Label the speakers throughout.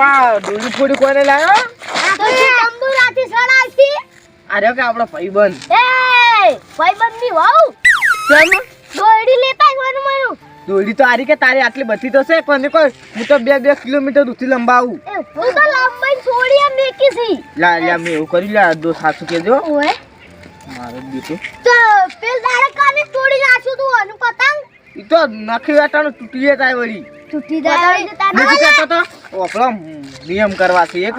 Speaker 1: ડોલી ફોડી કોને
Speaker 2: લાવ્યો.
Speaker 1: અરે કે આપણો ભાઈબંધ
Speaker 2: એ ભાઈબંધની વહુ.
Speaker 1: કેમ
Speaker 2: દોરડી લેતા આવવાનું મારું.
Speaker 1: દોડી તો આરી કે તારી આટલી બધી તો છે પણ કોઈ હું તો બે બે કિલોમીટર ઉઠી લંબાવું
Speaker 2: હું તો લંબાઈ છોડી એમ મેકી છી.
Speaker 1: લા લા મેં એવું કરી લા દો સાસુ કેજો
Speaker 2: ઓય.
Speaker 1: મારો દીકરો
Speaker 2: તો પેલ દાડે કાલે તોડી નાખ્યું તું આનું પતંગ.
Speaker 1: ઈ તો નખી વાટાનું તૂટી જાય વળી
Speaker 2: તૂટી જાય તારે
Speaker 1: બીજું કહેતો તો નિયમ કરવા છે એક.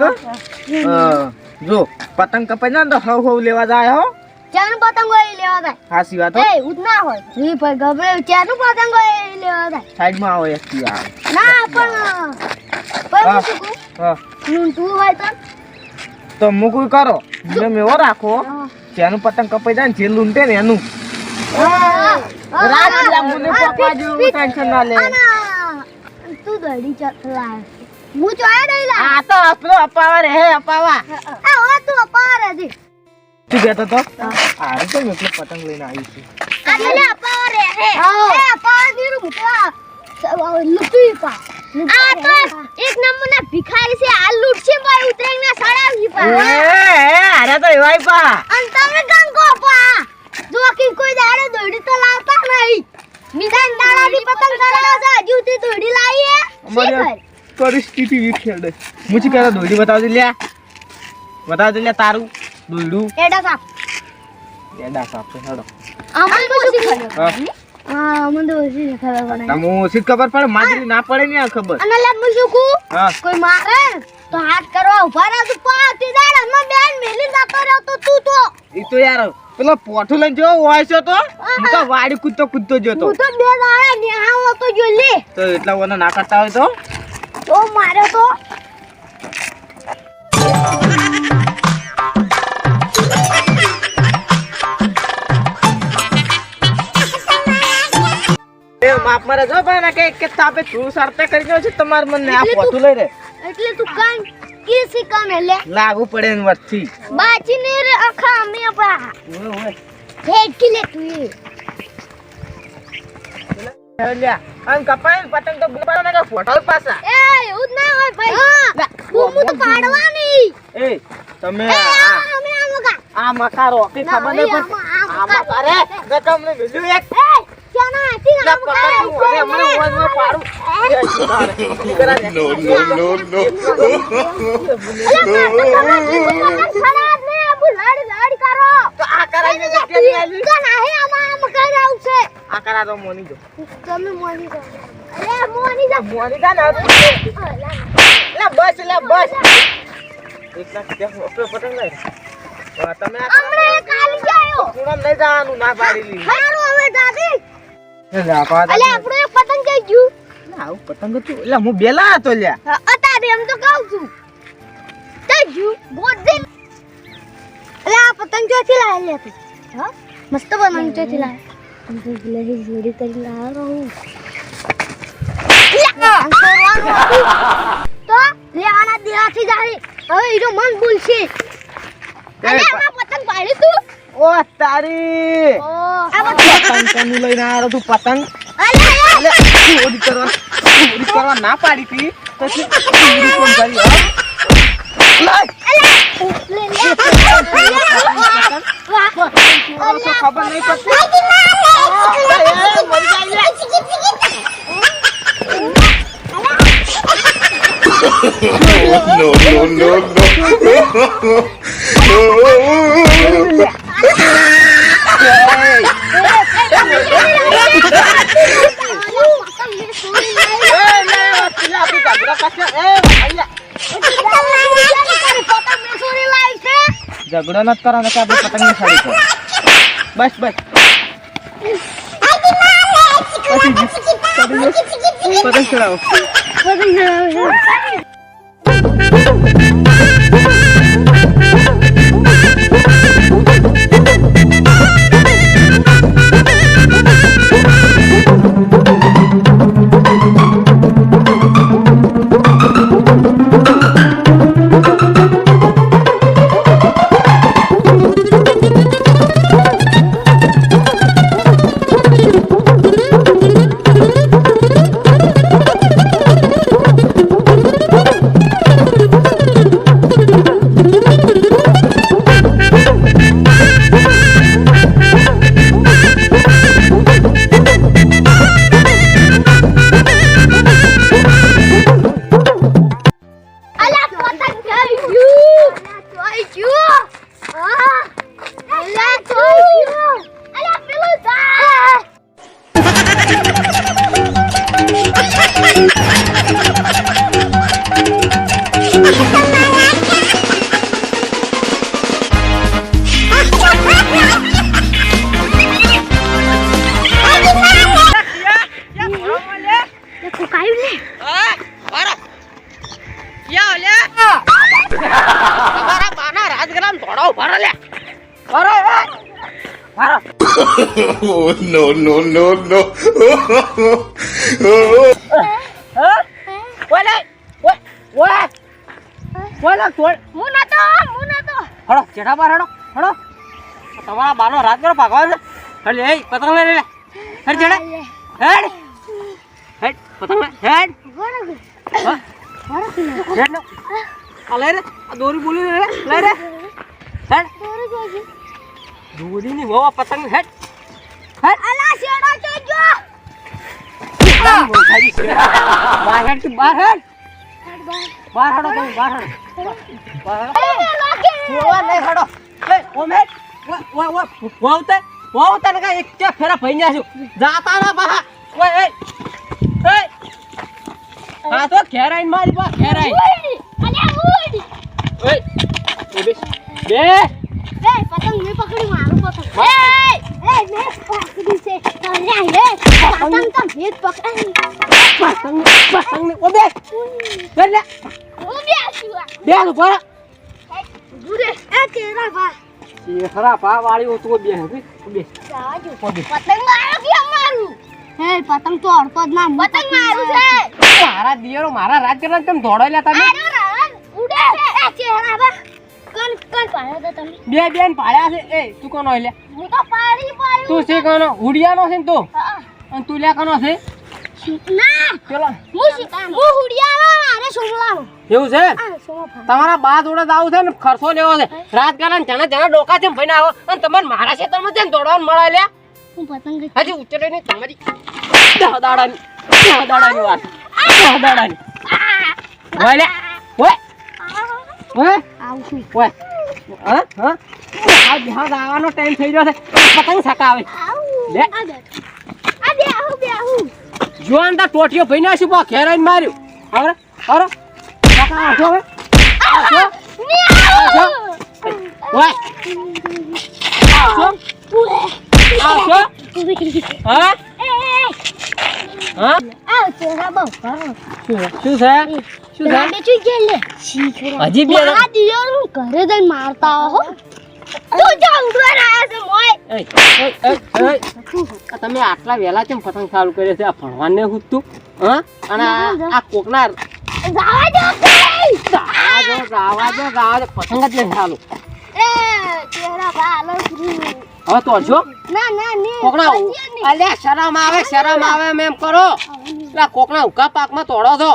Speaker 1: જો પતંગ કપાઈ જાય ને તો હવ હવ લેવા જાય હો.
Speaker 2: ચાનું પતંગ હોય લેવા જાય.
Speaker 1: હાસી વાત
Speaker 2: એ ઉદ હોય. જી ભાઈ ગભરે ચાનું પતંગ હોય લેવા જાય.
Speaker 1: આવો એક થી આવે.
Speaker 2: ના પણ પણ
Speaker 1: હા.
Speaker 2: હું શું કહું?
Speaker 1: હા.
Speaker 2: લૂંટવું હોય તો?
Speaker 1: તો મુકું કરો. નિયમ એવો રાખો. ચાનું પતંગ કપાઈ જાય ને જે લૂંટે ને એનું. રાત લા મને પપ્પા જેવું ટેન્શન ના લે.
Speaker 2: તું દડી ચલાય હું આ નહીં લા
Speaker 1: આ તો આપણો અપાવા રે હે અપાવા.
Speaker 2: આ હો તું અપાર હજી
Speaker 1: તું કહેતો તો? આ તો મેં પતંગ લઈને આવી છું.
Speaker 2: આ તો લે અપાર રે હે. એ અપાર દીરું મુકવા લૂટી પા. આ તો એક નંબરના ભિખારી છે આ લૂટ છે ભાઈ ઉતરીને ના સડાવી પા.
Speaker 1: એ, અરે તો એવાય પા.
Speaker 2: અન તમે ગંગો પા? જો કે કોઈ દાડે દોડી તો લાવતા નહીં. મિસાન દાડાની પતંગ કરાવો છે હજુ તે દોડી લાવી હે
Speaker 1: પરિસ્થિતિ વિખેડ. મુચી કહેતો દોડી બતાવજો લ્યા. બતાવજો લ્યા તારું દોડું
Speaker 2: એડા સાપ.
Speaker 1: એડા સાપે હેડો.
Speaker 2: તો ઓછી ખબર
Speaker 1: હા.
Speaker 2: હા અમને તો ઓછી ખબર પડે.
Speaker 1: તમે ઓછી ખબર પડે? માજરી ના પડે ને આ ખબર.
Speaker 2: અને લે હું શું કહું?
Speaker 1: હા.
Speaker 2: કોઈ મારે? તો હાથ કરવા ઊભા રહે તો પાટી દાડ અમે બેન મેલી જતો રહ્યો તો તું તો.
Speaker 1: ઈ તો યાર પેલો પોઠું લઈને જો વાયસો તો? હું તો વાડી કૂદતો કૂદતો જતો.
Speaker 2: હું તો બે દાડા નિહાળો તો જો લે.
Speaker 1: તો એટલા ઓને ના કરતા હોય તો?
Speaker 2: તો મારે તો
Speaker 1: એ માપ મારે જો ભાઈ ના કે એક તાપે તું સરતે કરી ગયો છે તમાર મને આ
Speaker 2: એટલે તું-
Speaker 1: પોઠું લઈ રે
Speaker 2: એટલે તું કાન કે શીખા મે લે.
Speaker 1: લાગુ પડે ને
Speaker 2: વર્થી રે આખા અમે પા
Speaker 1: ઓય ઓય.
Speaker 2: હેઠી લે તું
Speaker 1: આમ કપાય પતંગ તો ગુબાડો ના કે ફોટો પાછા.
Speaker 2: એ એવું જ ના હોય ભાઈ. હા. તો પાડવાની.
Speaker 1: એ તમે આ
Speaker 2: આ અમે આ મગા
Speaker 1: આ મકારો કે
Speaker 2: ના,
Speaker 1: ખબર નહીં
Speaker 2: અહીં આમાં આ
Speaker 1: આ મકારે મેં તમને બીજું એક
Speaker 2: એ ચાના હાથી
Speaker 1: લા
Speaker 2: આ મગા
Speaker 1: પકડ્યું અને હમણાં ઓવનમાં પાડું. એ સુધારે. દીકરા ને.
Speaker 3: No, no, no, no.
Speaker 2: ખરાબ ને અબુ લડ લડ કરો.
Speaker 1: તો આ કરાઈને જગ્યા નહીં
Speaker 2: તો નાહે આમ આવશે
Speaker 1: આ કરા તો મોની જો
Speaker 2: તમે મોની જો અરે મોની જો
Speaker 1: મોની જા ના લા બસ લા બસ. એટલા ત્યાં આપણે પતંગ લઈ તમે આ
Speaker 2: હમણે એક આવી ગયો.
Speaker 1: પૂનમ નહીં જવાનું ના પાડી લી
Speaker 2: હારું હવે દાદી.
Speaker 1: એટલે આ પાડા
Speaker 2: અલે આપણો એક પતંગ જઈ ગયું.
Speaker 1: ના આવું પતંગ હતું. એટલે હું બેલા હતો લ્યા
Speaker 2: અતારે એમ તો કહું છું. જઈ ગયું ગોડે અલે આ પતંગ ચોથી લાવે લે તું હા? મસ્ત પતંગ છે થીલા તો લહી જોડી કરી લાવ્યો હું તો લેવાના દેવાથી જાય હવે ઈનો મન બોલશે અરે આમાં પતંગ પાડી તું.
Speaker 1: ઓ તારી.
Speaker 2: આ પતંગ
Speaker 1: કોનું લઈને આવ્યો તું પતંગ.
Speaker 2: અલે
Speaker 1: ચોરી કરવા ચોરી કરવા ના પાડી તી તો શું ચોરી કોણ કરી હો? લાય.
Speaker 2: લે લે
Speaker 1: ચોરો તો ખબર નહીં પડતી
Speaker 3: No, no, no, no. No.
Speaker 1: એ, લે, પેલા આપણી ઝઘડા કરશે. એ, અહીંયા. ઝઘડો કાયું લે મારા. યા લે તમારા બાના રાજગ્રામ થોડો ઊભા લે.
Speaker 4: મારો મારો. નો નો નો
Speaker 5: નો ઓલે ઓલે ઓલે. તોડ
Speaker 2: હું નતો હું નતો.
Speaker 5: હળો જેઠા પર હળો હળો. તમારા બાનો રાજગ્રામ ભાગવા છે. હલે એ પતંગ લઈ લે. હર જેઠા હડ. હેડ પતંગ હેડ. હેડ આ લઈ રે આ દોરી બોલી લે લઈ રે હેડ.
Speaker 2: દોરી જોજી
Speaker 5: દોરી ની મોવા પતંગ હેડ. હેડ.
Speaker 2: અલા શેડો જોજો
Speaker 5: બહાર હેડ તું બહાર હેડ. બહાર હડો તમે બહાર હડો. બહાર હડો. જોવા નહીં હડો. એ ઓમે વા વા વાવતે વાવતે ને કા એક કે ફેરા ભઈ છું? જાતા ના બહા ઓય એ આ તો ઘેરાઈને મારી પાસે ઘેરાઈ
Speaker 2: ઉડી અલ્યા ઉડી
Speaker 5: ઓય ઊભી બે
Speaker 2: એ પતંગ મેં પકડી મારું પતંગ. એ એ મેં પકડી છે. અલ્યા એ પતંગ તો મેં પકડી.
Speaker 5: પતંગ પતંગ ને
Speaker 2: આશું
Speaker 5: બે. તો પર
Speaker 2: ઉડે. એ કેરા બા
Speaker 5: શેખરા પા વાળી તો બે બે.
Speaker 2: પતંગ મારો કે મારું હે પતંગ તો અડતો જ ના પતંગ મારું. છે.
Speaker 5: મારા દિયરો મારા રાજ કરવા તેમ? લે તમે
Speaker 2: ઉડે એ ચહેરા બા. કન કન પાડ્યો તો તમે?
Speaker 5: બે બેન પાડ્યા છે. એ તું કોનો લે
Speaker 2: હું તો પાડી પાડી
Speaker 5: તું છે કોનો? ઉડિયાનો છે ને તું? અને તું લે કોનો છે? છે તમારા બા જોડે આવું છે ને ખર્ચો લેવો છે. રાજકારણ જણા જણા ડોકા છે ભાઈ આવો. અને તમારે મારા છે ને દોડવાનું મળે લ્યા.
Speaker 2: હું પતંગ
Speaker 5: હજી ઉતરે ને તમારી દાડાની દાડાની વાત. દાડાની ઓય લે ઓય ઓય
Speaker 2: આવું છું
Speaker 5: ઓય હા હા જહાજ આવવાનો ટાઈમ થઈ ગયો છે પતંગ સકાવે લે.
Speaker 2: આ બે આવું બે આવું
Speaker 5: જો અંદર ટોટીઓ ભાઈ નાખ્યું બા ખેરાઈને માર્યું હવે હવે કાકા આવશો હવે આવશો
Speaker 2: ની
Speaker 5: ઓય આવશો આવશો હા હા હજી બે
Speaker 2: ઘરે જઈને મારતા હો તું છે મોય.
Speaker 5: તમે આટલા વહેલા કેમ પતંગ ચાલુ કરે છે? આ ભણવાને શું હા? અને આ કોકના
Speaker 2: દો
Speaker 5: પતંગ જ નહીં ચાલુ.
Speaker 2: એ ચહેરા ભાલો
Speaker 5: હવે તો છો
Speaker 2: ના ના ની
Speaker 5: કોકના અલ્યા શરમ આવે શરમ આવે મેમ એમ કરો. પેલા કોકના ઉકા પાકમાં તોડો છો.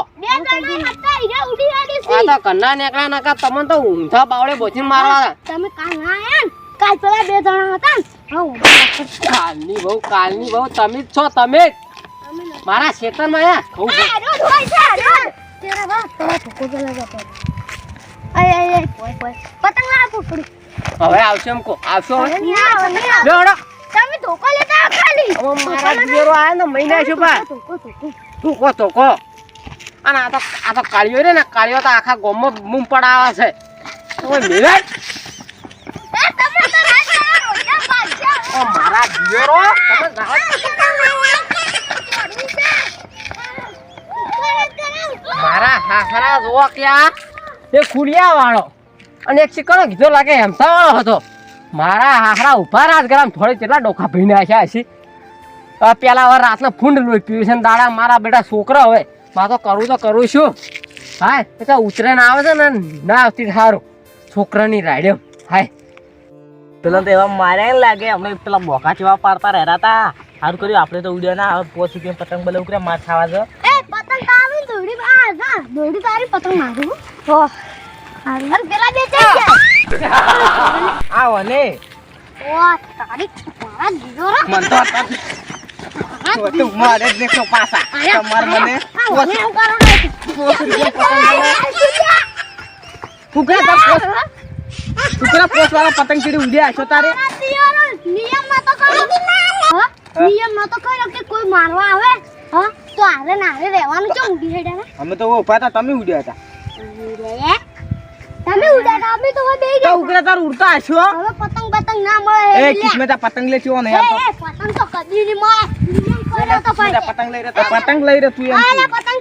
Speaker 5: આ તો કન્ના નેકડા નકા તમને તો ઊંધા બાવળે બોચીને મારવા
Speaker 2: તમે કાલ ના આયા કાલ પેલા બે જણા હતા
Speaker 5: કાલની બહુ કાલની બહુ તમે જ છો તમે મારા ખેતરમાં આયા? ઘઉં છે.
Speaker 2: આ રોજ હોય છે આ રોજ. તેરા બા તમે ધોકો પેલા જતો અય અય અય પોય પોય પતંગ ના
Speaker 5: હવે આવશે એમ કો આવશો.
Speaker 2: તમે ધોકો લેતા ખાલી.
Speaker 5: મારા દિયરો આયા ને મહિના છું તું કહો તો કહો. અને આ તો આ તો કાળીઓ રે ને કાળીઓ તો આખા ગોમમાં બૂમ પડાવે છે.
Speaker 2: તો રાજા રોજા
Speaker 5: મારા દિયરો તમે મારા હાહરા જોવો ક્યાં? એ વાળો અને એક શીકણો કીધો લાગે હેમસા વાળો હતો. મારા હાહરા ઊભા રાજગરામ થોડી કેટલા ડોખા ભીને છે હશે. પેલા વાર રાતના ફૂંડ લોહી પીવું દાડા મારા બેટા છોકરા હોયમાં તો કરું તો કરું છું. હાય એ તો ઉતરાયણ આવે છે ને ના આવતી સારું. છોકરાની રાડ્યો હાય.
Speaker 1: પેલા તો એવા માર્યા લાગે અમે પેલા બોકા જેવા પાડતા રહેતા હતા. સારું કર્યું આપણે તો ઉડ્યા ના હવે પોચ રૂપિયા પતંગ બલે ઉકર્યા માર ખાવા જો.
Speaker 2: એ પતંગ તાવી દોડી આ ના દોડી તારી પતંગ મારું. હો. અરે પેલા બે ચઈ
Speaker 1: આવો ને.
Speaker 2: ઓ તારી મારા દીદોરા
Speaker 1: મન તો તું મારે જ દેખો પાછા તમાર મને કુકરા તો પોચ કુકરા પોચ વાળા પતંગ ચીડી ઉડ્યા છો તારે
Speaker 2: નિયમમાં તો કહ્યું નિયમમાં તો કહ્યું કે કોઈ મારવા આવે હા તો આરે ના આરે રહેવાનું છે ઊંઘી હેડે
Speaker 1: અમે તો ઊભા હતા તમે ઉડ્યા હતા
Speaker 2: તમે ઉડાતા અમે તો હવે બેહી ગયા
Speaker 1: ઉકરા તાર ઉડતા હશો
Speaker 2: હવે પતંગ પતંગ ના મળે
Speaker 1: એ કિસ્મતા પતંગ લે છો ને
Speaker 2: પતંગ તો કદી નહીં મળે.
Speaker 1: પતંગ લઈ રહ્યા પતંગ લઈ રહ્યા તું
Speaker 2: પતંગ